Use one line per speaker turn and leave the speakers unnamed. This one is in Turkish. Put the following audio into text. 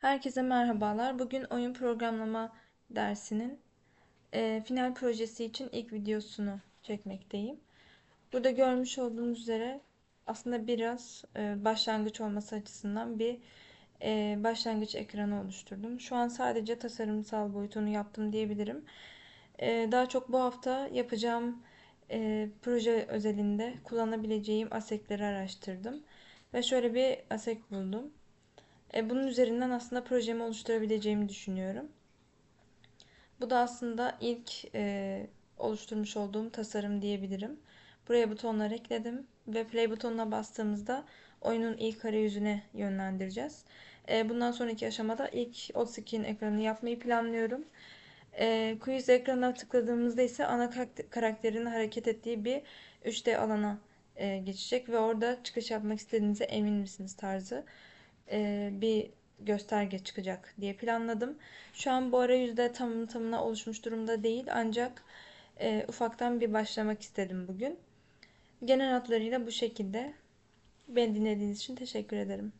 Herkese merhabalar. Bugün oyun programlama dersinin e, final projesi için ilk videosunu çekmekteyim. Burada görmüş olduğunuz üzere aslında biraz e, başlangıç olması açısından bir e, başlangıç ekranı oluşturdum. Şu an sadece tasarımsal boyutunu yaptım diyebilirim. E, daha çok bu hafta yapacağım e, proje özelinde kullanabileceğim asekleri araştırdım. Ve şöyle bir asek buldum. E, bunun üzerinden aslında projemi oluşturabileceğimi düşünüyorum. Bu da aslında ilk e, oluşturmuş olduğum tasarım diyebilirim. Buraya butonlar ekledim ve play butonuna bastığımızda oyunun ilk arayüzüne yönlendireceğiz. E, bundan sonraki aşamada ilk o skin ekranını yapmayı planlıyorum. E, quiz ekranına tıkladığımızda ise ana karakterin hareket ettiği bir 3D alana e, geçecek ve orada çıkış yapmak istediğinize emin misiniz tarzı e, bir gösterge çıkacak diye planladım. Şu an bu arayüzde tam tamına oluşmuş durumda değil ancak e, ufaktan bir başlamak istedim bugün. Genel hatlarıyla bu şekilde. Beni dinlediğiniz için teşekkür ederim.